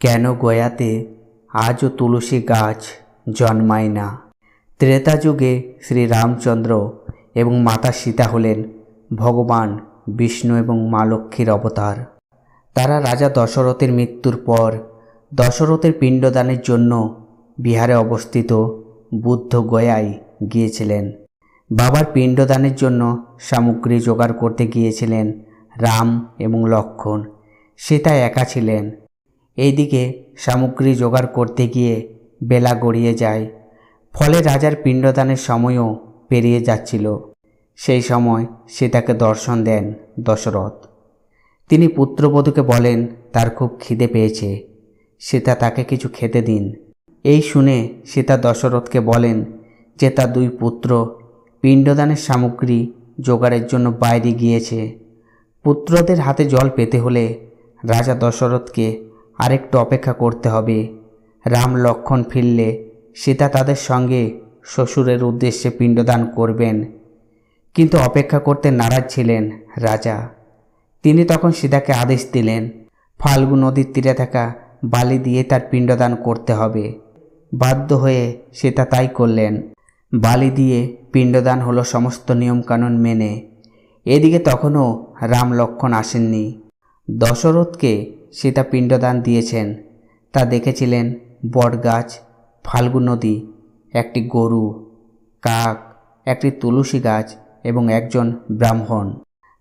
কেন গয়াতে আজও তুলসী গাছ জন্মায় না? ত্রেতা যুগে শ্রীরামচন্দ্র এবং মাতা সীতা হলেন ভগবান বিষ্ণু এবং মা লক্ষ্মীর অবতার। তারা রাজা দশরথের মৃত্যুর পর দশরথের পিণ্ডদানের জন্য বিহারে অবস্থিত বুদ্ধ গয়ায় গিয়েছিলেন। বাবার পিণ্ডদানের জন্য সামগ্রী জোগাড় করতে গিয়েছিলেন রাম এবং লক্ষণ। সীতা একা ছিলেন এইদিকে সামগ্রী জোগাড় করতে গিয়ে বেলা গড়িয়ে যায়। ফলে রাজার পিণ্ডদানের সময়ও পেরিয়ে যাচ্ছিল। সেই সময় সীতাকে দর্শন দেন দশরথ। তিনি পুত্রবধূকে বলেন, তার খুব খিদে পেয়েছে। সীতা তাকে কিছু খেতে দিন। এই শুনে সীতা দশরথকে বলেন যে তার দুই পুত্র পিণ্ডদানের সামগ্রী জোগাড়ের জন্য বাইরে গিয়েছে। পুত্রদের হাতে জল পেতে হলে রাজা দশরথকে আরেকটু অপেক্ষা করতে হবে। রাম লক্ষণ ফিরলে সীতা তাদের সঙ্গে শ্বশুরের উদ্দেশ্যে পিণ্ডদান করবেন। কিন্তু অপেক্ষা করতে নারাজ ছিলেন রাজা। তিনি তখন সীতাকে আদেশ দিলেন ফাল্গু নদীর তীরে থাকা বালি দিয়ে তার পিণ্ডদান করতে হবে। বাধ্য হয়ে সীতা তাই করলেন। বালি দিয়ে পিণ্ডদান হলো সমস্ত নিয়মকানুন মেনে। এদিকে তখনও রাম লক্ষণ আসেননি। দশরথকে সীতা পিণ্ডদান দিয়েছেন। তা দেখেছিলেন বটগাছ ফাল্গু নদী, একটি গরু, কাক, একটি তুলসী গাছ এবং একজন ব্রাহ্মণ।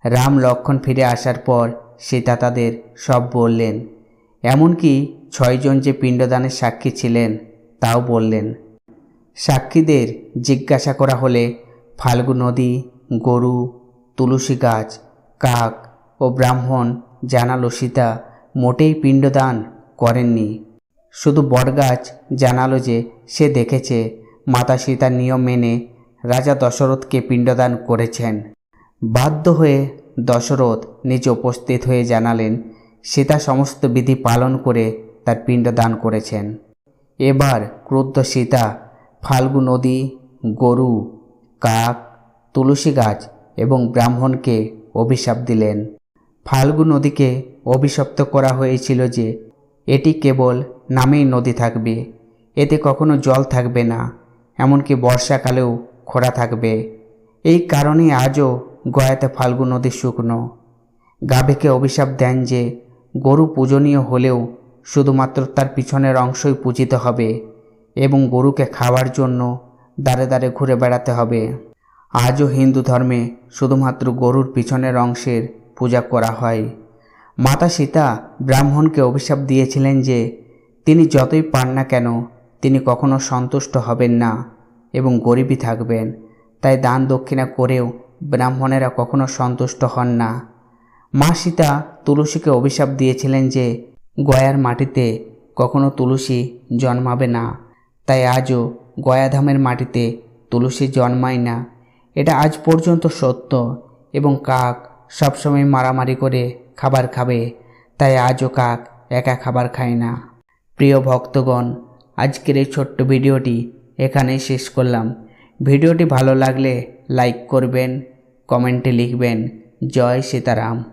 রাম লক্ষণ ফিরে আসার পর সীতা তাদের সব বললেন, এমনকি ছয়জন যে পিণ্ডদানের সাক্ষী ছিলেন, তাও বললেন। সাক্ষীদের জিজ্ঞাসা করা হলে ফাল্গু নদী, গরু, তুলসী গাছ, কাক ও ব্রাহ্মণ জানালো সীতা মোটেই পিণ্ডদান করেননি। শুধু বটগাছ জানালো যে সে দেখেছে মাতা সীতার নিয়ম মেনে রাজা দশরথকে পিণ্ডদান করেছেন। বাধ্য হয়ে দশরথ নিজে উপস্থিত হয়ে জানালেন, সীতা সমস্ত বিধি পালন করে তার পিণ্ডদান করেছেন। এবার ক্রুদ্ধ সীতা ফাল্গু নদী, গরু, কাক, তুলসী গাছ এবং ব্রাহ্মণকে অভিশাপ দিলেন। ফাল্গু নদীকে অভিশপ্ত করা হয়েছিল যে, এটি কেবল নামেই নদী থাকবে। এতে কখনো জল থাকবে না, এমনকি বর্ষাকালেও খরা থাকবে। এই কারণে আজও গয়াতে ফাল্গু নদী শুকনো। গাভীকে অভিশাপ দেন যে, গরু পূজনীয় হলেও শুধুমাত্র তার পিছনের অংশই পূজিত হবে এবং গরুকে খাওয়ার জন্য দাঁড়ে দাঁড়ে ঘুরে বেড়াতে হবে। আজও হিন্দু ধর্মে শুধুমাত্র গরুর পিছনের অংশের পূজা করা হয়। মাতা সীতা ব্রাহ্মণকে অভিশাপ দিয়েছিলেন যে তিনি যতই পান না কেন তিনি কখনো সন্তুষ্ট হবেন না এবং গরিবই থাকবেন। তাই দান দক্ষিণা করেও ব্রাহ্মণেরা কখনো সন্তুষ্ট হন না। মা সীতা তুলসীকে অভিশাপ দিয়েছিলেন যে গয়ার মাটিতে কখনো তুলসী জন্মাবে না। তাই আজও গয়াধামের মাটিতে তুলসী জন্মায় না। এটা আজ পর্যন্ত সত্য এবং কাক সবসময় মারামারি করে খাবার খাবে, তাই আজও কাক একা খাবার খায় না। প্রিয় ভক্তগণ, আজকের এই ছোট্ট ভিডিওটি এখানেই শেষ করলাম। ভিডিওটি ভালো লাগলে লাইক করবেন, কমেন্টে লিখবেন, জয় সীতারাম।